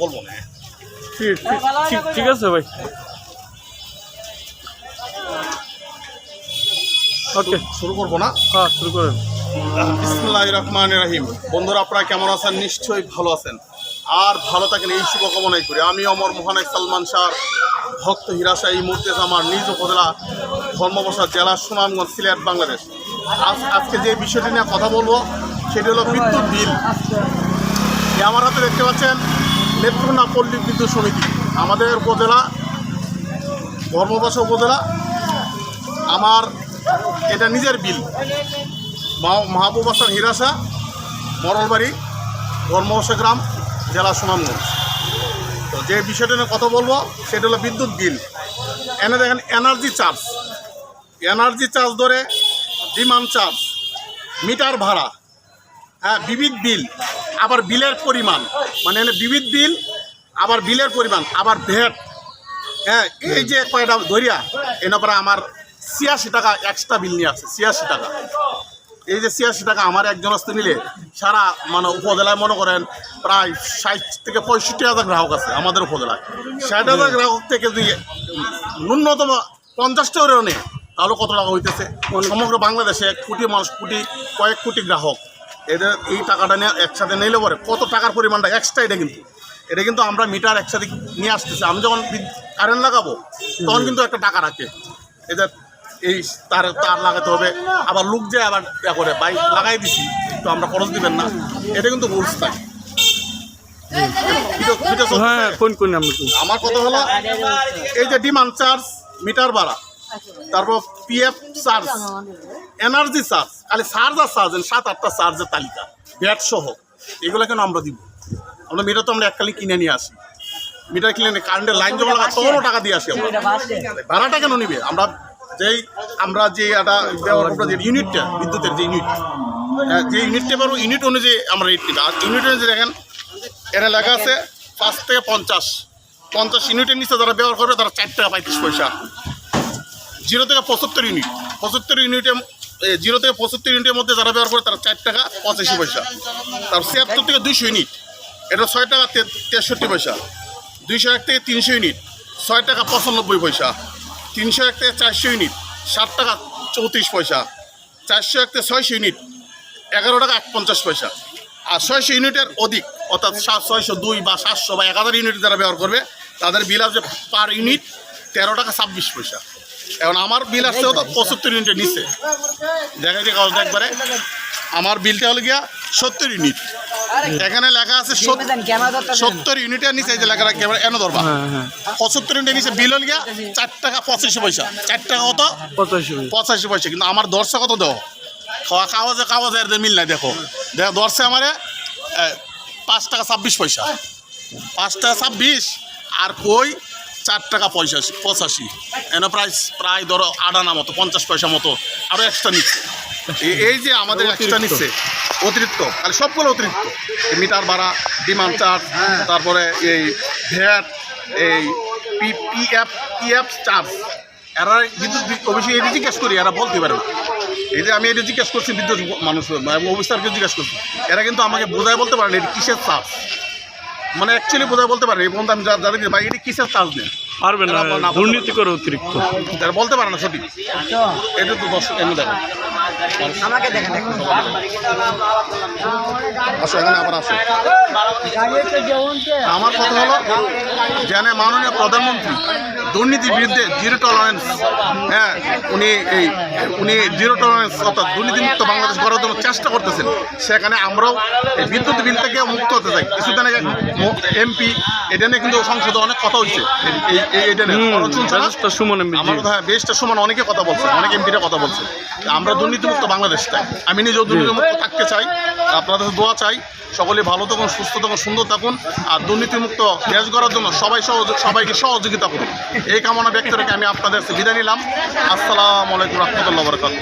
বলব না। ঠিক ঠিক আছে ভাই। ওকে শুরু করব না? হ্যাঁ শুরু করেন। বিসমুল্লাহ রহমান রাহিম। বন্ধুরা আপনারা কেমন আছেন? নিশ্চয়ই ভালো আছেন। আর ভালো থাকেন এই শুভকামনাই করি। আমি অমর মোহানাই সালমান শাহ ভক্ত হিরাশা এই মুহূর্তে আমার নিজ উপজেলা ধর্মবসা জেলা সুনামগঞ্জ সিলেট বাংলাদেশ। আজ আজকে যে বিষয়টি নিয়ে কথা বলব সেটি হলো বিদ্যুৎ বিল। আমার হাতে দেখতে পাচ্ছেন নেত্রকোনা পল্লী বিদ্যুৎ সমিতি, আমাদের উপজেলা ধর্মবাসা উপজেলা, আমার এটা নিজের বিল। মাহবুব হিরাসা মরলবাড়ি ধর্মবসা গ্রাম, জেলা সুনামগঞ্জ। তো যে বিষয়টা নিয়ে কথা বলব, সেটা হলো বিদ্যুৎ বিল। এনে দেখেন এনার্জি চার্জ এনার্জি চার্জ ধরে ডিমান্ড চার্জ মিটার ভাড়া হ্যাঁ বিবিধ বিল। আবার বিলের পরিমাণ। মানে এনে বিবিধ বিল আবার বিলের পরিমাণ আবার ভেট হ্যাঁ এই যে কয়টা ধরিয়া এনে পরে আমার ছিয়াশি টাকা এক্সট্রা বিল নিয়ে আছে ছিয়াশি টাকা। এই যে ছিয়াশি টাকা আমার একজন আসতে নিলে সারা মানে উপজেলায় মনে করেন প্রায় ষাট থেকে পঁয়ষট্টি হাজার গ্রাহক আছে আমাদের উপজেলায়। ষাট হাজার গ্রাহক থেকে যদি ন্যূনতম পঞ্চাশটা করেও নেই তাহলে কত টাকা হইতেছে? সমগ্র বাংলাদেশে এক কোটি মানুষ কোটি কয়েক কোটি গ্রাহক। এদের এই টাকাটা নিয়ে একসাথে নিলে পরে কত টাকার পরিমাণটা এক্সট্রা এটা কিন্তু। এটা কিন্তু আমরা মিটার একসাথে নিয়ে আসতেছি। আমি যখন কারেন্ট লাগাবো তখন কিন্তু একটা টাকা রাখে। এদের এই তার তার লাগাতে হবে। আবার লুক যায় আবার ইয়া করে বাইক লাগাই দিছি তো আমরা খরচ দিবেন না। এটা কিন্তু রুলস থাকে হ্যাঁ আমরা আমার কথা হলো এই যে ডিমান্ড চার্জ মিটার ভাড়া তারপর পিএফ চার্জ এনার্জি চার্জ খালি চার্জ আর চার্জ সাত আটটা চার্জের তালিকা ব্যাট সহ। এগুলো কেন আমরা দিব। আমরা মিটার তো আমরা এককালে কিনে নিয়ে আসি। মিটার কিনে নিয়ে কারেন্টের লাইন জমা লাগা তখনও টাকা দিয়ে আসি আমরা। ভাড়াটা কেন নিবে? আমরা যেই আমরা যে একটা ব্যবহার করব যে ইউনিটটা বিদ্যুতের যে ইউনিট হ্যাঁ, যে ইউনিটটা পারব ইউনিট অনুযায়ী আমরা রেট নিবো আর ইউনিট অনুযায়ী দেখেন এখানে লেখা আছে পাঁচ থেকে পঞ্চাশ। পঞ্চাশ ইউনিটের নিচে যারা ব্যবহার করবে তারা চার টাকা পঁয়ত্রিশ পয়সা। জিরো থেকে পঁচাত্তর ইউনিট। পঁচাত্তর ইউনিটে জিরো থেকে পঁচাত্তর ইউনিটের মধ্যে যারা ব্যবহার করে তারা চার টাকা পঁচাশি পয়সা। তার ছিয়াত্তর থেকে দুইশো ইউনিট। এটা ছয় টাকা তেষট্টি পয়সা। দুইশো এক থেকে তিনশো ইউনিট। ছয় টাকা পঁচানব্বই পয়সা। তিনশো এক থেকে চারশো ইউনিট। ষাট টাকা চৌত্রিশ পয়সা। চারশো এক থেকে ছয়শো ইউনিট। এগারো টাকা এক পঞ্চাশ পয়সা। আর ছয়শো ইউনিটের অধিক, অর্থাৎ সাত, ছয়শো, দুই বা সাতশো বা এক হাজার ইউনিট যারা ব্যবহার করবে, তাদের বিল আসবে পার ইউনিট তেরো টাকা ছাব্বিশ পয়সা। এখন আমার বিল আসছে হতো পঁচাত্তর ইউনিটের নিচে। দেখা যায় কাগজ একবারে। আমার বিলটা হলো গিয়া সত্তর ইউনিট এখানে লেখা আছে সত- সত্তর ইউনিটের নিচে এই যে লেখা রাখি এবার এনে ধরবা। হ্যাঁ হ্যাঁ। পঁচাত্তর ইউনিটের নিচে বিল হল গিয়া চার টাকা পঁচাশি পয়সা। চার টাকা কত? পঁচাশি পয়সা। কিন্তু আমার দর্শে কত দেও? খাওয়া কাগজে কাগজে এর মিল নাই দেখো। দেখো দর্শে আমারে পাঁচ টাকা ছাব্বিশ পয়সা। পাঁচ টাকা ছাব্বিশ। আর কই? চার টাকা পঁয়ষাশি পঁচাশি। এন প্রায় প্রায় ধরো আডানা মতো পঞ্চাশ পয়সা মতো আরও এক্সট্রা নিচ্ছে। এই যে আমাদের এক্সট্রা নিচ্ছে অতিরিক্ত আর সবগুলো অতিরিক্ত। মিটার ভাড়া ডিমান্ড চার্জ তারপরে এই ভ্যাট এই পি পিএফ পিএফ চার্জ এরা বিদ্যুৎ অবশ্যই এটা জিজ্ঞেস করি এরা বলতে পারে না। এই যে আমি এটা জিজ্ঞেস করছি বিদ্যুৎ মানুষ অফিসারকে জিজ্ঞেস করছি এরা কিন্তু আমাকে বোঝায় বলতে পারে না এটা কিসের চার্জ মানে অ্যাকচুয়ালি বোঝায় বলতে পারি এই পর্যন্ত আমি যা- যাদেরকে ভাই, এটি কিসের চার্জ নেই পারবে না না দুর্নীতি করে অতিরিক্ত। তারা বলতে পারে না সঠিক। এটা তো দর্শক এমনি দেখো। আমাকে দেখেন দেখেন আসো এখানে আবার আসো। আমার কথা হলো জানে মাননীয় প্রধানমন্ত্রী দুর্নীতির বিরুদ্ধে জিরো টলারেন্স হ্যাঁ উনি এই উনি জিরো টলারেন্স অর্থাৎ দুর্নীতিমুক্ত বাংলাদেশ গড়ার জন্য চেষ্টা করতেছেন সেখানে আমরাও এই বিদ্যুৎ বিল থেকে মুক্ত হতে চাই। কিছুদিন আগে এমপি এটা নিয়ে কিন্তু সংসদে অনেক কথা হচ্ছে এই বেশটা সমান অনেকে কথা বলছে অনেক এমপিরা কথা বলছে। আমরা দুর্নীতিমুক্ত বাংলাদেশ চাই। আমি নিজেও দুর্নীতিমুক্ত থাকতে চাই আপনাদের দোয়া চাই। সকলে ভালো থাকুন সুস্থ থাকুন সুন্দর থাকুন আর দুর্নীতিমুক্ত দেশ গড়ার জন্য সবাই সহযোগ সবাইকে সহযোগিতা করুন। এই কামনা ব্যক্ত রেখে আমি আপনাদের বিদায় নিলাম। আসসালামু আলাইকুম রহমতুল্লাহ বরকাত